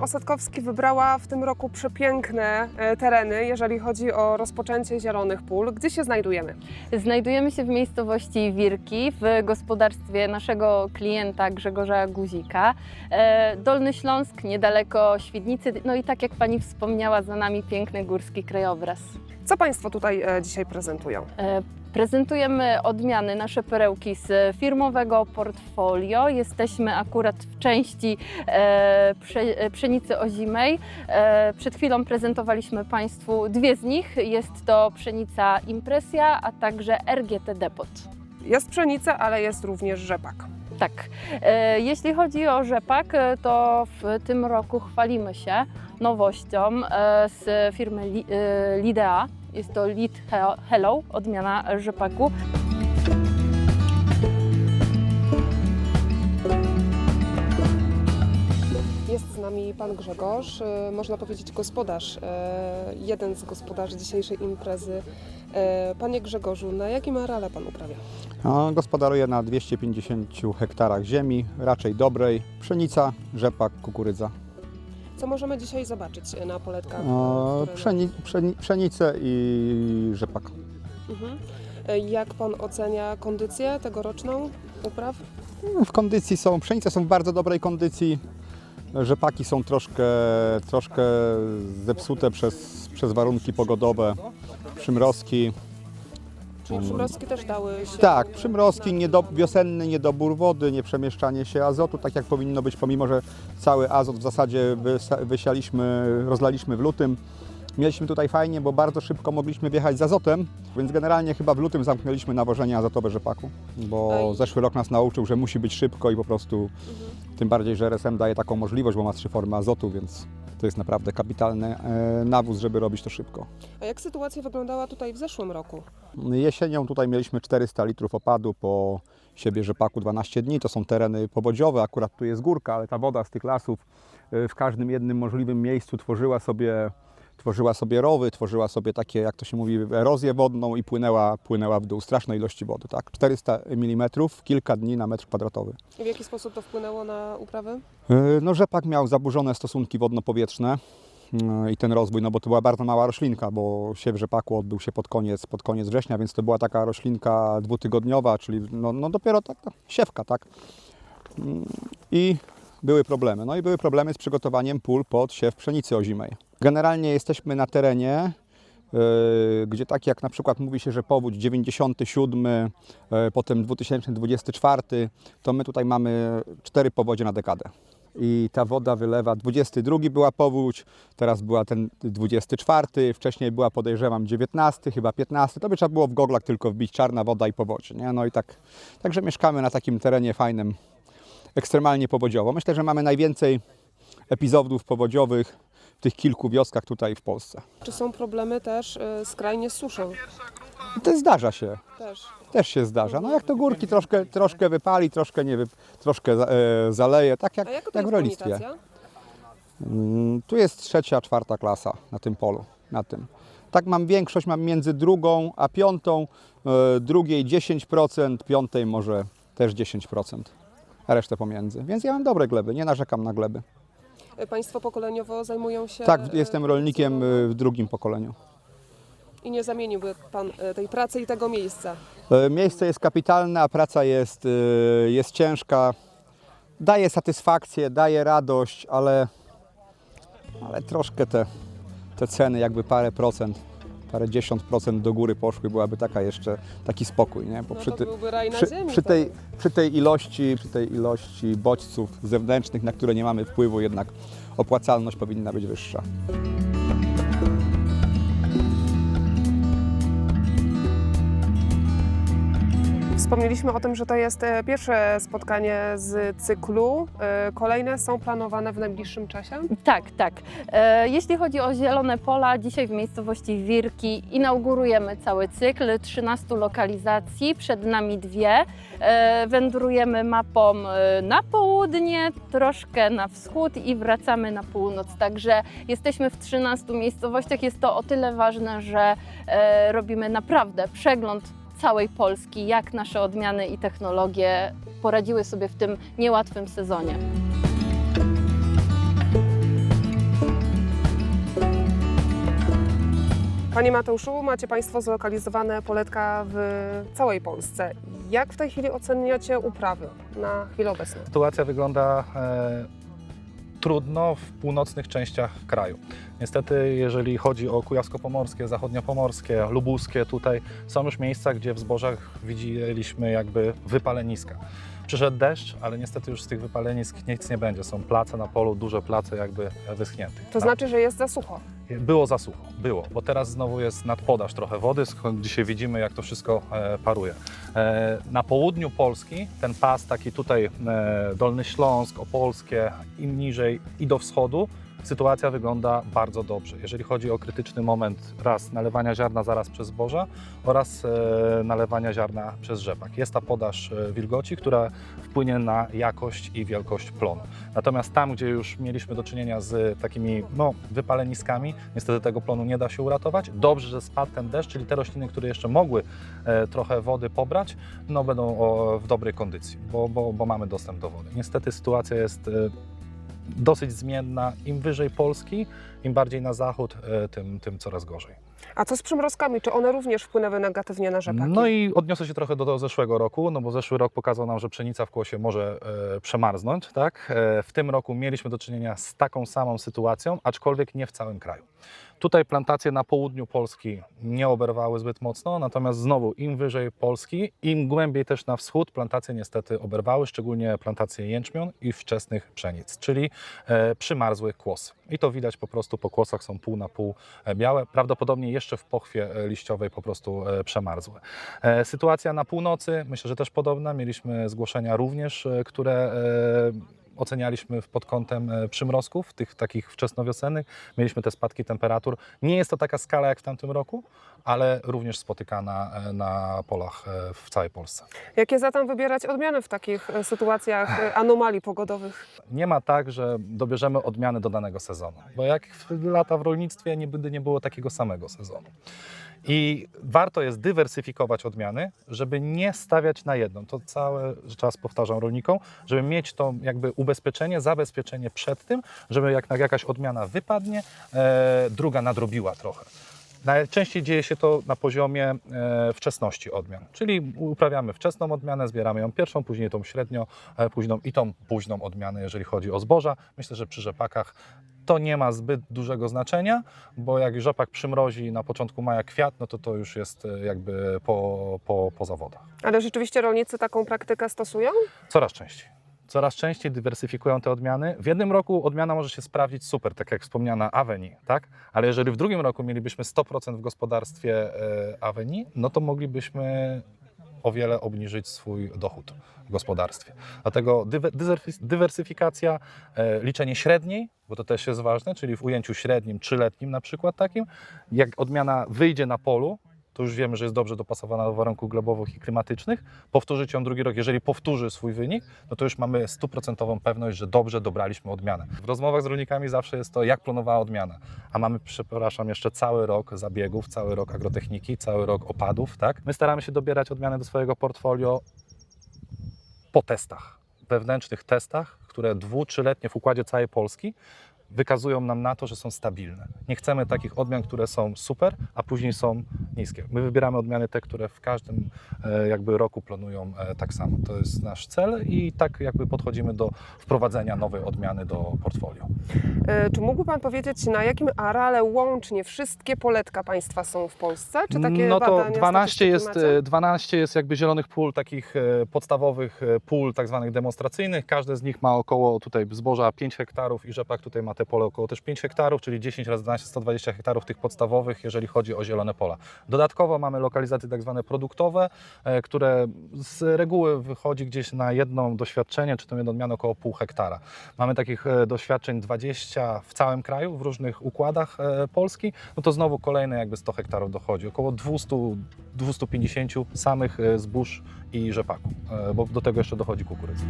Gmina Osetkowski wybrała w tym roku przepiękne e, tereny, jeżeli chodzi o rozpoczęcie zielonych pól. Gdzie się znajdujemy? Znajdujemy się w miejscowości Wirki w gospodarstwie naszego klienta Grzegorza Guzika. E, Dolny Śląsk, niedaleko Świdnicy. No i tak jak Pani wspomniała, za nami piękny górski krajobraz. Co Państwo tutaj e, dzisiaj prezentują? Prezentujemy odmiany, nasze perełki z firmowego portfolio. Jesteśmy akurat w części e, prze, e, pszenicy ozimej. E, przed chwilą prezentowaliśmy Państwu dwie z nich. Jest to pszenica Impresja, a także RGT Depot. Jest pszenica, ale jest również rzepak. Tak. E, Jeśli chodzi o rzepak, e, to w tym roku chwalimy się nowością e, z firmy Li- e, Lidea. Jest to Lead He- Hello, odmiana rzepaku. Jest z nami pan Grzegorz, e, można powiedzieć gospodarz, e, jeden z gospodarzy dzisiejszej imprezy. E, Panie Grzegorzu, na jakim areale pan uprawia? A, Gospodaruje na 250 hektarach ziemi, raczej dobrej, pszenica, rzepak, kukurydza. Co możemy dzisiaj zobaczyć e, na poletkach? Przeni, przeni, pszenicę i rzepak. Mhm. E, Jak pan ocenia kondycję tegoroczną upraw? W kondycji są, pszenice są w bardzo dobrej kondycji, rzepaki są troszkę, troszkę zepsute przez, przez warunki pogodowe, przymrozki. Czyli przymrozki też dały się... Tak, przymrozki, niedo, wiosenny niedobór wody, nieprzemieszczanie się azotu, tak jak powinno być, pomimo że cały azot w zasadzie wysialiśmy, rozlaliśmy w lutym. Mieliśmy tutaj fajnie, bo bardzo szybko mogliśmy wjechać z azotem, więc generalnie chyba w lutym zamknęliśmy nawożenie azotowe rzepaku, bo zeszły rok nas nauczył, że musi być szybko i po prostu, Mhm. tym bardziej, że RSM daje taką możliwość, bo ma trzy formy azotu, więc to jest naprawdę kapitalny e, nawóz, żeby robić to szybko. A jak sytuacja wyglądała tutaj w zeszłym roku? Jesienią tutaj mieliśmy 400 litrów opadu po siebie rzepaku 12 dni. To są tereny powodziowe, akurat tu jest górka, ale ta woda z tych lasów y, w każdym jednym możliwym miejscu tworzyła sobie, tworzyła sobie rowy, tworzyła sobie takie, jak to się mówi, erozję wodną i płynęła, płynęła w dół. Straszne ilości wody, tak? 400 mm kilka dni na metr kwadratowy. I w jaki sposób to wpłynęło na uprawy? No rzepak miał zaburzone stosunki wodno-powietrzne y, i ten rozwój, no bo to była bardzo mała roślinka, bo siew rzepaku odbył się pod koniec, pod koniec września, więc to była taka roślinka dwutygodniowa, czyli no, no dopiero tak, tak, siewka, tak. Mm, I były problemy. No i były problemy z przygotowaniem pól pod siew pszenicy ozimej. Generalnie jesteśmy na terenie, y, gdzie tak jak na przykład mówi się, że powódź 97, y, potem 2024, to my tutaj mamy cztery powodzie na dekadę. I ta woda wylewa, 22 była powódź, teraz była ten 24, wcześniej była podejrzewam 19, chyba 15, to by trzeba było w goglach tylko wbić czarna woda i powodzie, nie? No i tak, także mieszkamy na takim terenie fajnym, ekstremalnie powodziowo. Myślę, że mamy najwięcej epizodów powodziowych tych kilku wioskach tutaj w Polsce. Czy są problemy też e, skrajnie z suszą? To zdarza się. Też. Też się zdarza. No jak to górki troszkę, troszkę wypali, troszkę nie wy, troszkę za- e, zaleje, tak jak, A jak to jak w jest rolnictwie. Mm, Tu jest trzecia, czwarta klasa na tym polu, na tym. Tak mam większość, mam między drugą a piątą, e, drugiej 10%, piątej może też 10%, a resztę pomiędzy. Więc ja mam dobre gleby, nie narzekam na gleby. Państwo pokoleniowo zajmują się... Tak, e, jestem rolnikiem e, w drugim pokoleniu. I nie zamieniłby Pan e, tej pracy i tego miejsca. Miejsce jest kapitalne, a praca jest, jest ciężka. Daje satysfakcję, daje radość, ale, ale troszkę te, te ceny, jakby parę procent, parę dziesiąt procent do góry poszły, byłaby taka jeszcze taki spokój, nie? Bo No przy, ty, przy, ziemi. przy, tej, tak. przy, tej ilości, przy tej ilości bodźców zewnętrznych, na które nie mamy wpływu, jednak opłacalność powinna być wyższa. Wspomnieliśmy o tym, że to jest e, pierwsze spotkanie z cyklu. E, Kolejne są planowane w najbliższym czasie. Tak, tak. E, Jeśli chodzi o zielone pola, dzisiaj w miejscowości Wirki inaugurujemy cały cykl 13 lokalizacji, przed nami dwie. Wędrujemy mapą na południe, troszkę na wschód i wracamy na północ. Także jesteśmy w 13 miejscowościach. Jest to o tyle ważne, że robimy naprawdę przegląd całej Polski, jak nasze odmiany i technologie poradziły sobie w tym niełatwym sezonie. Panie Mateuszu, macie Państwo zlokalizowane poletka w całej Polsce. Jak w tej chwili oceniacie uprawy na chwilę obecną? Sytuacja wygląda e, trudno w północnych częściach kraju. Niestety, jeżeli chodzi o Kujawsko-Pomorskie, Zachodnio-Pomorskie, Lubuskie, tutaj są już miejsca, gdzie w zbożach widzieliśmy jakby wypaleniska. Przyszedł deszcz, ale niestety już z tych wypalenisk nic nie będzie. Są place na polu, duże place jakby wyschnięte. To znaczy, że jest za sucho. Było za sucho, było, bo teraz znowu jest nadpodaż trochę wody, skąd dzisiaj widzimy, jak to wszystko e, paruje. E, na południu Polski ten pas taki tutaj e, Dolny Śląsk, Opolskie, im niżej i do wschodu, sytuacja wygląda bardzo dobrze. Jeżeli chodzi o krytyczny moment raz nalewania ziarna zaraz przez zboża oraz e, nalewania ziarna przez rzepak. Jest ta podaż e, wilgoci, która wpłynie na jakość i wielkość plonu. Natomiast tam, gdzie już mieliśmy do czynienia z takimi no, wypaleniskami, niestety tego plonu nie da się uratować. Dobrze, że spadł ten deszcz, czyli te rośliny, które jeszcze mogły e, trochę wody pobrać, no będą w dobrej kondycji, bo, bo, bo mamy dostęp do wody. Niestety sytuacja jest dosyć zmienna. Im wyżej Polski, im bardziej na zachód, e, tym, tym coraz gorzej. A co z przymrozkami? Czy one również wpłynęły negatywnie na rzepaki? No i odniosę się trochę do, do zeszłego roku, no bo zeszły rok pokazał nam, że pszenica w kłosie może e, przemarznąć, tak? E, w tym roku mieliśmy do czynienia z taką samą sytuacją, aczkolwiek nie w całym kraju. Tutaj plantacje na południu Polski nie oberwały zbyt mocno, natomiast znowu im wyżej Polski, im głębiej też na wschód plantacje niestety oberwały, szczególnie plantacje jęczmion i wczesnych pszenic, czyli e, przymarzły kłosy. I to widać po prostu po kłosach są pół na pół e, białe, prawdopodobnie jeszcze w pochwie e, liściowej po prostu e, przemarzły. E, Sytuacja na północy, myślę, że też podobna. Mieliśmy zgłoszenia również, które ocenialiśmy pod kątem e, przymrozków, tych takich wczesnowiosennych. Mieliśmy te spadki temperatur. Nie jest to taka skala jak w tamtym roku, ale również spotykana e, na polach e, w całej Polsce. Jakie zatem wybierać odmiany w takich sytuacjach anomalii pogodowych? Nie ma tak, że dobierzemy odmiany do danego sezonu, bo jak lata w rolnictwie nigdy nie było takiego samego sezonu. I warto jest dywersyfikować odmiany, żeby nie stawiać na jedną. To cały czas powtarzam rolnikom, żeby mieć to jakby ubezpieczenie, zabezpieczenie przed tym, żeby jak jakaś odmiana wypadnie, e, druga nadrobiła trochę. Najczęściej dzieje się to na poziomie e, wczesności odmian, czyli uprawiamy wczesną odmianę, zbieramy ją pierwszą, później tą średnio e, późną i tą późną odmianę, jeżeli chodzi o zboża. Myślę, że przy rzepakach to nie ma zbyt dużego znaczenia, bo jak rzepak przymrozi na początku maja kwiat, no to to już jest e, jakby po, po, po zawodach. Ale rzeczywiście rolnicy taką praktykę stosują? Coraz częściej. Coraz częściej dywersyfikują te odmiany. W jednym roku odmiana może się sprawdzić super, tak jak wspomniana Aveni, tak? Ale jeżeli w drugim roku mielibyśmy 100% w gospodarstwie e, Aveni, no to moglibyśmy o wiele obniżyć swój dochód w gospodarstwie. Dlatego dywersyfikacja, e, liczenie średniej, bo to też jest ważne, czyli w ujęciu średnim, trzyletnim na przykład takim, jak odmiana wyjdzie na polu, to już wiemy, że jest dobrze dopasowana do warunków glebowych i klimatycznych. Powtórzyć ją drugi rok, jeżeli powtórzy swój wynik, no to już mamy stuprocentową pewność, że dobrze dobraliśmy odmianę. W rozmowach z rolnikami zawsze jest to, jak planowała odmiana. A mamy, przepraszam, jeszcze cały rok zabiegów, cały rok agrotechniki, cały rok opadów, tak? My staramy się dobierać odmiany do swojego portfolio po testach, wewnętrznych testach, które dwu, trzyletnie w układzie całej Polski wykazują nam na to, że są stabilne. Nie chcemy takich odmian, które są super, a później są niskie. My wybieramy odmiany te, które w każdym e, jakby roku planują e, tak samo. To jest nasz cel i tak jakby podchodzimy do wprowadzenia nowej odmiany do portfolio. E, Czy mógłby Pan powiedzieć, na jakim areale łącznie wszystkie poletka Państwa są w Polsce? Czy takie no to badania, 12 statystyki jest, macie? e, 12 jest jakby zielonych pól, takich podstawowych pól, tak zwanych demonstracyjnych. Każde z nich ma około tutaj zboża 5 hektarów i rzepak tutaj ma pole około też 5 hektarów, czyli 10 razy 12, 120 hektarów tych podstawowych, jeżeli chodzi o zielone pola. Dodatkowo mamy lokalizacje tak zwane produktowe, e, które z reguły wychodzi gdzieś na jedno doświadczenie, czy to jedną odmianę około pół hektara. Mamy takich e, doświadczeń 20 w całym kraju, w różnych układach e, Polski, no to znowu kolejne jakby 100 hektarów dochodzi, około 200-250 samych zbóż i rzepaku, bo do tego jeszcze dochodzi kukurydza.